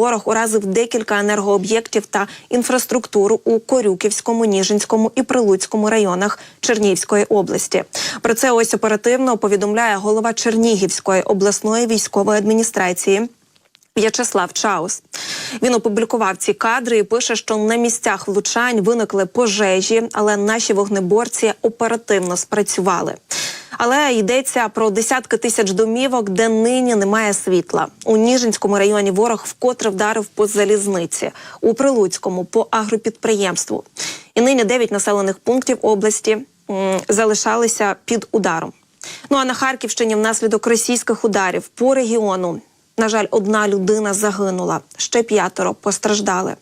ворог уразив декілька енергооб'єктів та інфраструктуру у Корюківському, Ніжинському і Прилуцькому районах Чернігівської області. Про це ось оперативно повідомляє голова Чернігівської обласної військової адміністрації. В'ячеслав Чаус. Він опублікував ці кадри і пише, що на місцях влучань виникли пожежі, але наші вогнеборці оперативно спрацювали. Але йдеться про десятки тисяч домівок, де нині немає світла. У Ніжинському районі ворог вкотре вдарив по залізниці, у Прилуцькому по агропідприємству. І нині дев'ять населених пунктів області м, залишалися під ударом. Ну а на Харківщині внаслідок російських ударів по регіону на жаль, одна людина загинула, ще п'ятеро постраждали.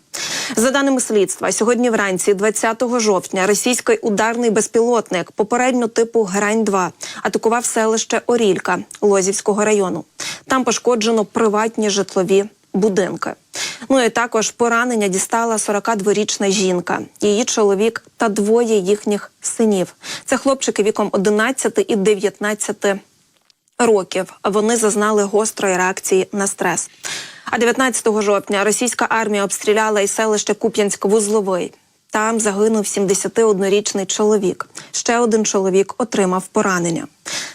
За даними слідства, сьогодні вранці, 20 жовтня, російський ударний безпілотник попередньо типу Грань 2 атакував селище Орілька Лозівського району. Там пошкоджено приватні житлові будинки. Ну і також поранення дістала 42-річна жінка, її чоловік та двоє їхніх синів. Це хлопчики віком 11 і 19 років вони зазнали гострої реакції на стрес. А 19 жовтня російська армія обстріляла і селище Куп'янськ-Вузловий. Там загинув 71-річний чоловік. Ще один чоловік отримав поранення.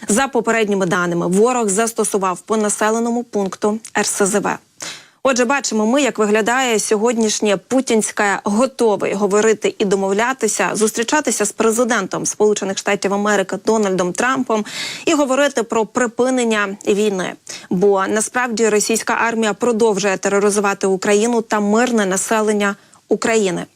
За попередніми даними, ворог застосував по населеному пункту РСЗВ. Отже, бачимо, ми як виглядає сьогоднішнє путінське готове говорити і домовлятися, зустрічатися з президентом Сполучених Штатів Америки Дональдом Трампом і говорити про припинення війни. Бо насправді російська армія продовжує тероризувати Україну та мирне населення України.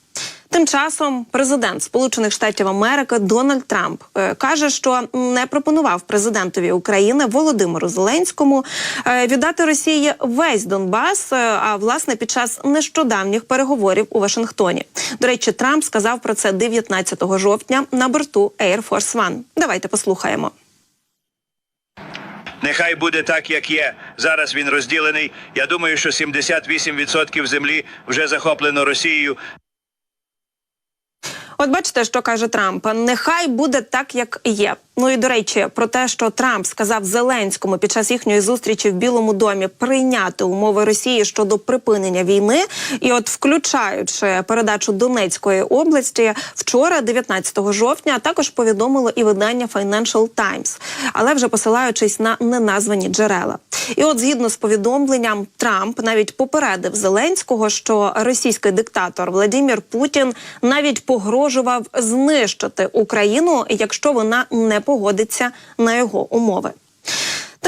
Тим часом президент Сполучених Штатів Америки Дональд Трамп е, каже, що не пропонував президентові України Володимиру Зеленському е, віддати Росії весь Донбас. е, А власне під час нещодавніх переговорів у Вашингтоні. До речі, Трамп сказав про це 19 жовтня на борту Air Force One. Давайте послухаємо. Нехай буде так, як є. Зараз він розділений. Я думаю, що 78% землі вже захоплено Росією. От бачите, що каже Трамп. Нехай буде так, як є. Ну і до речі, про те, що Трамп сказав Зеленському під час їхньої зустрічі в Білому домі прийняти умови Росії щодо припинення війни, і от включаючи передачу Донецької області, вчора, 19 жовтня, також повідомило і видання Financial Times, але вже посилаючись на неназвані джерела. І от згідно з повідомленням, Трамп навіть попередив Зеленського, що російський диктатор Владимир Путін навіть погрожував знищити Україну, якщо вона не погодиться на його умови.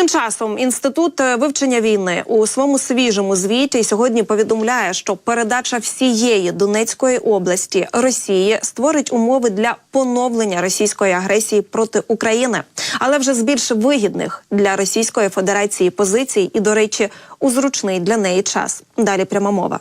Тим часом інститут е, вивчення війни у своєму свіжому звіті сьогодні повідомляє, що передача всієї Донецької області Росії створить умови для поновлення російської агресії проти України, але вже з більш вигідних для Російської Федерації позицій і, до речі, у зручний для неї час. Далі пряма мова.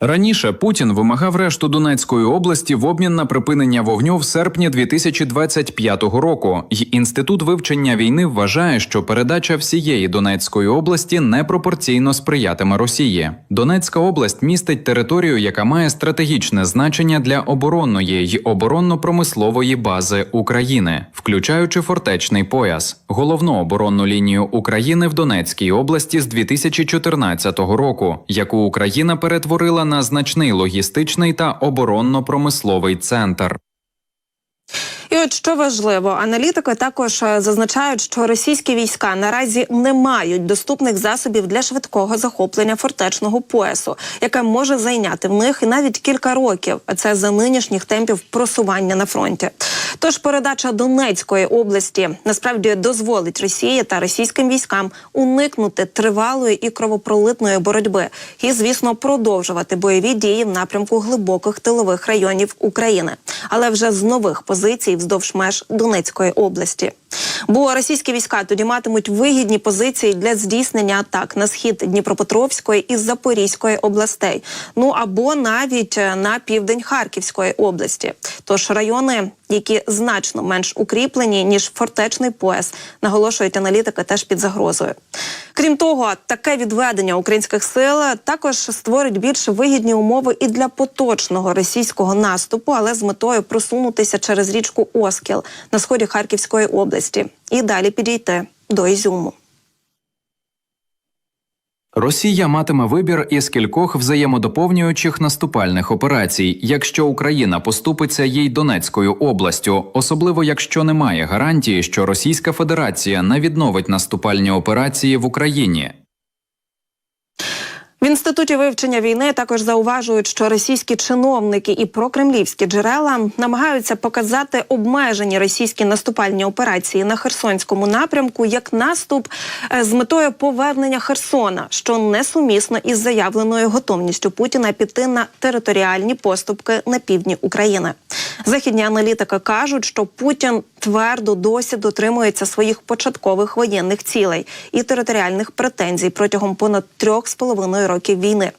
Раніше Путін вимагав решту Донецької області в обмін на припинення вогню в серпні 2025 року. Й інститут вивчення війни вважає, що передача всієї Донецької області непропорційно сприятиме Росії. Донецька область містить територію, яка має стратегічне значення для оборонної й оборонно-промислової бази України, включаючи фортечний пояс, головну оборонну лінію України в Донецькій області з 2014 року, яку Україна перетворила на значний логістичний та оборонно-промисловий центр. І от що важливо, аналітики також е, зазначають, що російські війська наразі не мають доступних засобів для швидкого захоплення фортечного поясу, яке може зайняти в них навіть кілька років. А це за нинішніх темпів просування на фронті. Тож передача Донецької області насправді дозволить Росії та російським військам уникнути тривалої і кровопролитної боротьби, і звісно продовжувати бойові дії в напрямку глибоких тилових районів України, але вже з нових позицій вздовж меж Донецької області. Бо російські війська тоді матимуть вигідні позиції для здійснення атак на схід Дніпропетровської і Запорізької областей, ну або навіть е, на південь Харківської області. Тож райони, які значно менш укріплені ніж фортечний пояс, наголошують аналітики, теж під загрозою. Крім того, таке відведення українських сил також створить більш вигідні умови і для поточного російського наступу, але з метою просунутися через річку Оскіл на сході Харківської області і далі підійти до Ізюму. Росія матиме вибір із кількох взаємодоповнюючих наступальних операцій, якщо Україна поступиться їй Донецькою областю, особливо якщо немає гарантії, що Російська Федерація не відновить наступальні операції в Україні. В інституті вивчення війни також зауважують, що російські чиновники і прокремлівські джерела намагаються показати обмежені російські наступальні операції на Херсонському напрямку як наступ е, з метою повернення Херсона, що несумісно із заявленою готовністю Путіна піти на територіальні поступки на півдні України. Західні аналітики кажуть, що Путін твердо досі дотримується своїх початкових воєнних цілей і територіальних претензій протягом понад трьох з половиною років війни.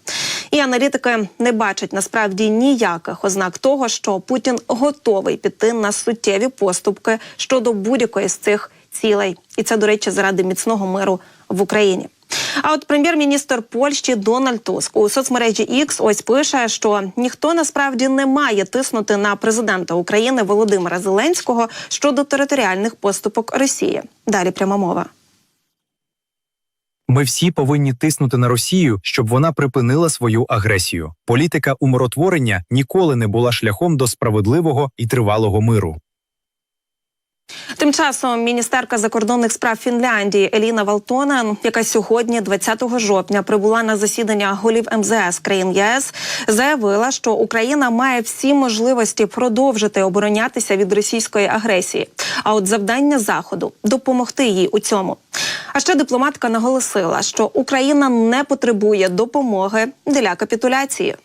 І аналітики не бачать насправді ніяких ознак того, що Путін готовий піти на суттєві поступки щодо будь-якої з цих цілей. І це, до речі, заради міцного миру в Україні. А от прем'єр-міністр Польщі Дональд Туск у соцмережі X ось пише, що ніхто насправді не має тиснути на президента України Володимира Зеленського щодо територіальних поступок Росії. Далі пряма мова. Ми всі повинні тиснути на Росію, щоб вона припинила свою агресію. Політика умиротворення ніколи не була шляхом до справедливого і тривалого миру. Тим часом міністерка закордонних справ Фінляндії Еліна Валтонен, яка сьогодні, 20 жовтня, прибула на засідання голів МЗС країн ЄС, заявила, що Україна має всі можливості продовжити оборонятися від російської агресії. А от завдання заходу допомогти їй у цьому. А ще дипломатка наголосила, що Україна не потребує допомоги для капітуляції.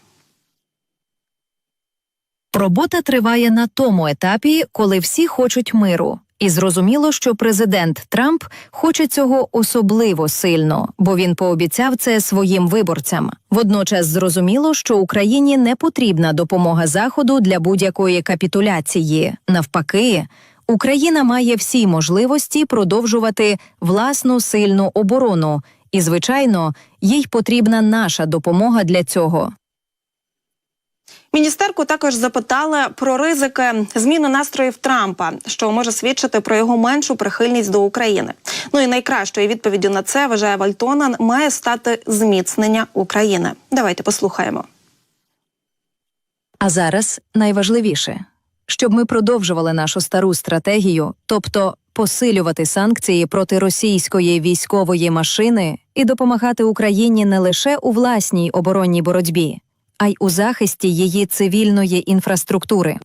Робота триває на тому етапі, коли всі хочуть миру. І зрозуміло, що президент Трамп хоче цього особливо сильно, бо він пообіцяв це своїм виборцям. Водночас зрозуміло, що Україні не потрібна допомога Заходу для будь-якої капітуляції. Навпаки, Україна має всі можливості продовжувати власну сильну оборону, і, звичайно, їй потрібна наша допомога для цього. Міністерку також запитали про ризики зміни настроїв Трампа, що може свідчити про його меншу прихильність до України. Ну і найкращою відповіддю на це вважає Вальтонан має стати зміцнення України. Давайте послухаємо. А зараз найважливіше, щоб ми продовжували нашу стару стратегію, тобто посилювати санкції проти російської військової машини і допомагати Україні не лише у власній оборонній боротьбі, а й у захисті її цивільної інфраструктури.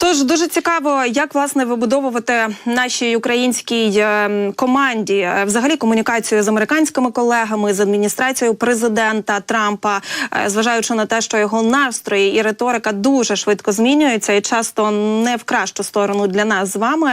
Тож дуже цікаво, як власне вибудовувати нашій українській е, команді е, взагалі комунікацію з американськими колегами, з адміністрацією президента Трампа, е, зважаючи на те, що його настрої і риторика дуже швидко змінюються і часто не в кращу сторону для нас з вами.